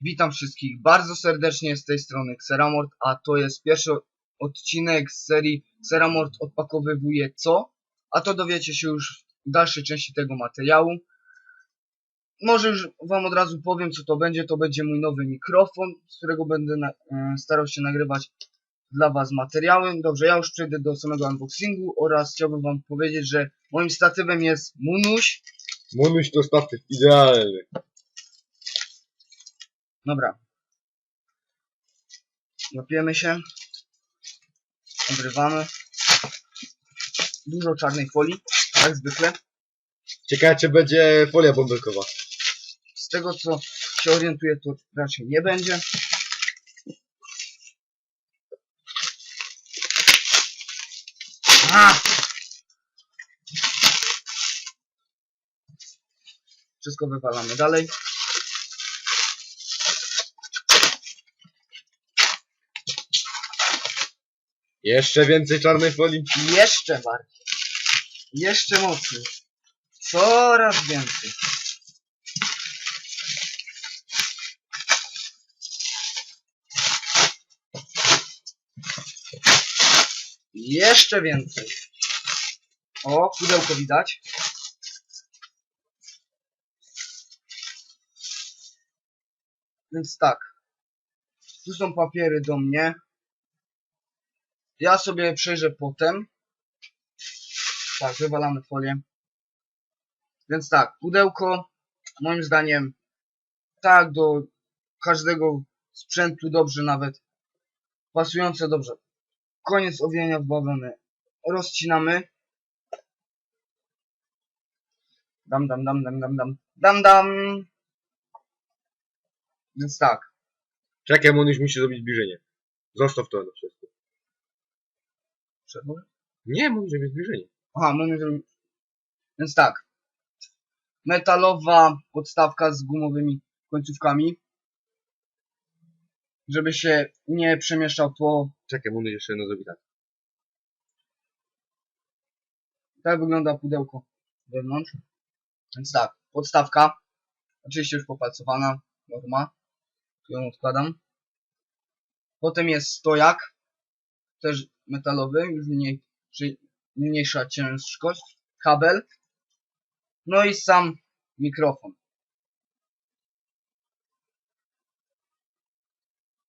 Witam wszystkich bardzo serdecznie z tej strony Xeramort, a to jest pierwszy odcinek z serii Xeramort odpakowywuje co? A to dowiecie się już w dalszej części tego materiału. Może już wam od razu powiem co to będzie. To będzie mój nowy mikrofon, z którego będę e, starał się nagrywać dla was materiały. Dobrze, ja już przejdę do samego unboxingu oraz chciałbym wam powiedzieć, że moim statywem jest Munuś. Munuś to statyw idealny. Dobra. Łapiemy się. Obrywamy. Dużo czarnej folii, jak zwykle. Ciekawe czy będzie folia bąbelkowa. Z tego co się orientuję, to raczej nie będzie. A! Wszystko wywalamy dalej. Jeszcze więcej czarnej folii. Jeszcze bardziej. Jeszcze mocniej. Coraz więcej. Jeszcze więcej. O, pudełko widać. Więc tak. Tu są papiery do mnie. Ja sobie przejrzę potem. Tak, wywalamy folię. Więc tak, pudełko moim zdaniem tak do każdego sprzętu dobrze nawet pasujące dobrze. Koniec owijania w bawełnę. Rozcinamy. Dam, dam, dam, dam, dam, dam, dam, dam. Więc tak, Czekaj, Munuś musi zrobić zbliżenie. Zostaw to na wszystko. Przerwę? Nie, musi zrobić zbliżenie. Aha, mamy zrobić. Więc tak. Metalowa podstawka z gumowymi końcówkami. Żeby się nie przemieszczał po. Czekaj, Munuś jeszcze jedno zrobi tak. Tak wygląda pudełko wewnątrz. Więc tak, podstawka. Oczywiście już popalcowana, norma. Tu ją odkładam. Potem jest stojak. Też metalowy, już mniej, mniejsza ciężkość. Kabel. No i sam mikrofon.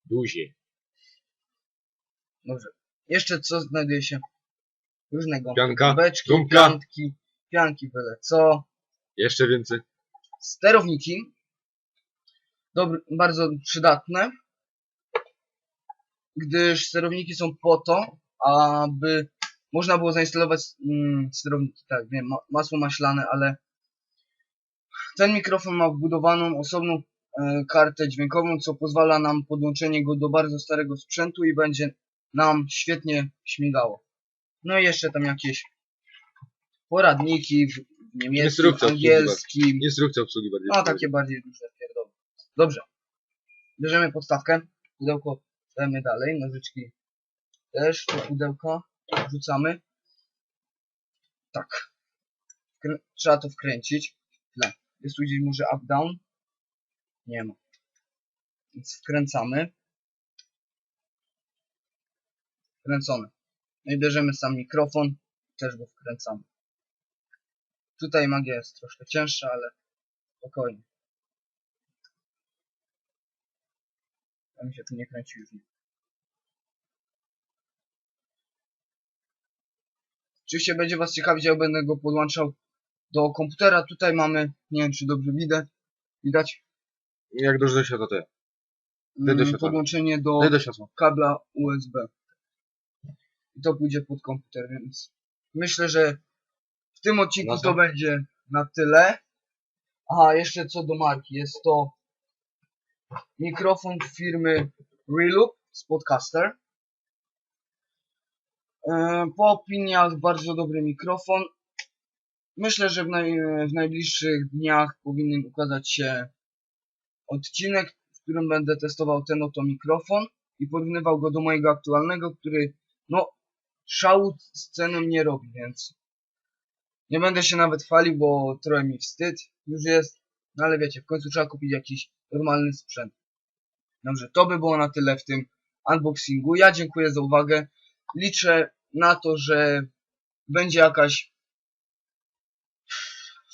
Duzie. Dobrze. Jeszcze co znajduje się różnego. Pianka, Beczki, gumka. pianki, pianki byle co. Jeszcze więcej. Sterowniki. Dobry, bardzo przydatne. Gdyż sterowniki są po to, aby można było zainstalować mm, tak wiem, ma, masło maślane, ale ten mikrofon ma wbudowaną osobną e, kartę dźwiękową, co pozwala nam podłączenie go do bardzo starego sprzętu i będzie nam świetnie śmigało. No i jeszcze tam jakieś poradniki w, niemieckim, Instrukcja angielskim, Instrukcja obsługi bardziej. no takie bardziej duże pierdoły. Dobrze. Bierzemy podstawkę, pudełko dajemy dalej, nożyczki też do pudełka wrzucamy. Tak. Wkrę- Trzeba to wkręcić. Źle. Jest tu gdzieś może up down? Nie ma. Więc wkręcamy. Wkręcony. No i bierzemy sam mikrofon, też go wkręcamy. Tutaj magia jest troszkę cięższa, ale spokojnie. Ja mi się tu nie kręci już. nie. Oczywiście będzie Was ciekawić, jak będę go podłączał do komputera. Tutaj mamy, nie wiem czy dobrze widać, widać Jak dużo światła to ja. Daj do mm, światła. podłączenie do Daj do światła. kabla USB. I to pójdzie pod komputer, więc myślę, że w tym odcinku Nazwa? to będzie na tyle. Aha, jeszcze co do marki, jest to mikrofon firmy Reloop z Podcaster. E, Po opiniach bardzo dobry mikrofon. Myślę, że w, naj, w najbliższych dniach powinien ukazać się odcinek, w którym będę testował ten oto mikrofon i porównywał go do mojego aktualnego, który no szału z ceną nie robi, więc nie będę się nawet chwalił, bo trochę mi wstyd już jest, no ale wiecie, w końcu trzeba kupić jakiś normalny sprzęt. Dobrze, to by było na tyle w tym unboxingu. Ja dziękuję za uwagę. Liczę na to, że będzie jakaś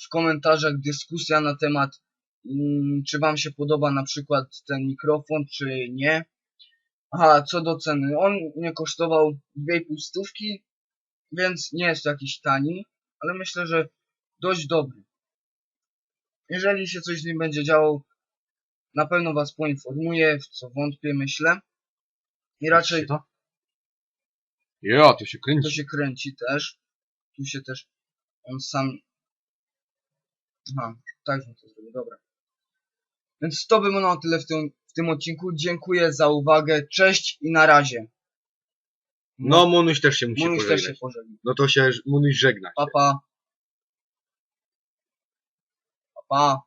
w komentarzach dyskusja na temat, mm, czy Wam się podoba na przykład ten mikrofon, czy nie. Aha, co do ceny. On mnie kosztował 2,5 stówki, więc nie jest jakiś tani, ale myślę, że dość dobry. Jeżeli się coś z nim będzie działo, na pewno Was poinformuję, w co wątpię, myślę. I raczej to? Ja, to się to kręci. się kręci też. Tu się też on sam. Aha, tak bym to zrobił, dobra. Więc to by było na tyle w tym, w tym odcinku. Dziękuję za uwagę. Cześć i na razie. No, Monuś też się musi też pożegnać. się pożegna. No to się Monuś żegna. Pa, pa. Pa, pa.